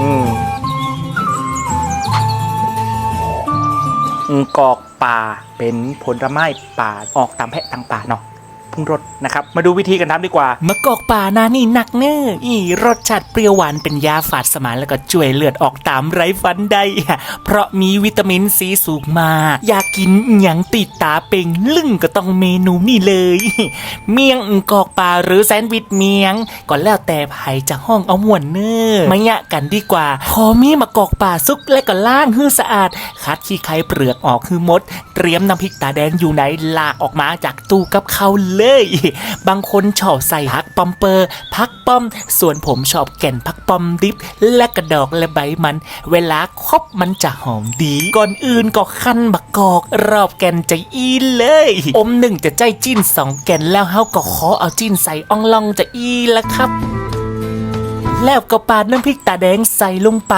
อืมกอกป่าเป็นผลไม้ป่าออกตามแพะทางป่าเนาะ พุ่งรสนะครับ มาดูวิธีกันทำดีกว่า มะกอกป่านานี่หนักเนื้ออีรสชาติเปรี้ยวหวานเป็นยาฝาดสมานแล้วก็ช่วยเลือดออกตามไร้ฟันได้ เพราะมีวิตามินซีสูงมากอยากกินอหยังติดตาเป่งลึ่งก็ต้องเมนูนี่เลย เมียงกอกป่าหรือแซนด์วิชเมียง ก็แล้วแต่ไผจะห้องเอามวนเน้อมาแยะกันดีกว่าขอมีมะกอกป่าซุกและก็ล้างให้สะอาด คัดขี้ไข่เปลือกออกคือมด เตรียมน้ำพริกตาแดงอยู่ไหนลากออกมาจากตู้กับเขาเลยบางคนชอบใส่พักปอมเปอร์ พักป้อม ส่วนผมชอบแก่นพักปอมดิบ และกระดอกและใบมัน เวลาครบมันจะหอมดี ก่อนอื่นก็ขั้นบะกอก รอบแก่นจะอีเลย อมหนึ่งจะใจจิ้นสองแก่นแล้วเฮาก็ขอเอาจิ้นใส่อ่องลองจะอีละครับ แล้วก็ปาดน้ำพริกตาแดงใส่ลงไป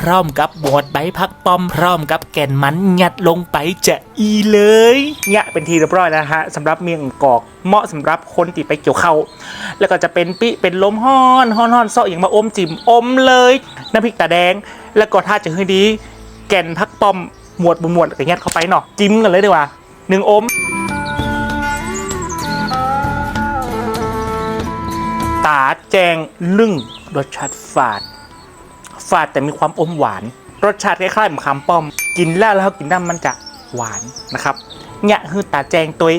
พร้อมกับบวดใบพักป้อมพร้อมกับแก่นมันยัดลงไปจะอีเลยเนี่ยเป็นทีเรียบร้อยแล้วนะฮะสำหรับเมียงกอกเหมาะสำหรับคนที่ไปเกี่ยวเข้าวแล้วก็จะเป็นปิเป็นลมห้อนห้อนห้อนเซาะอย่างมาอมจิมอมเลยน้ำพริกตาแดง แล้วก็ถ้าจะให้ดี แก่นพักปอมหมวดบุหมวดก็ยัดเข้าไปเนาะจิ้มกันเลยดีกว่าหนึ่งอมตา งลึ่งรสชาติฝาด ฝาดแต่มีความอมหวาน รสชาติคล้ายๆหมะขามป้อม กินแล้วแล้วกินน้ำมันจะหวานนะครับเนี่ยคือตาแจงตัว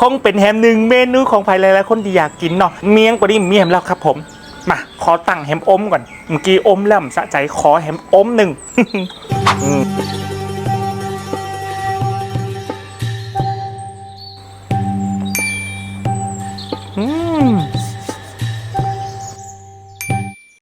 คงเป็นแฮมหนึ่งเมนูของใครหลายๆคนที่อยากกินเนาะเมียงกว่านี้มีแฮมแล้วครับผมมาขอตั้งแฮมอมก่อนเมื่อกี้อมแล้วสะใจขอแฮมอมหนึ่งอืม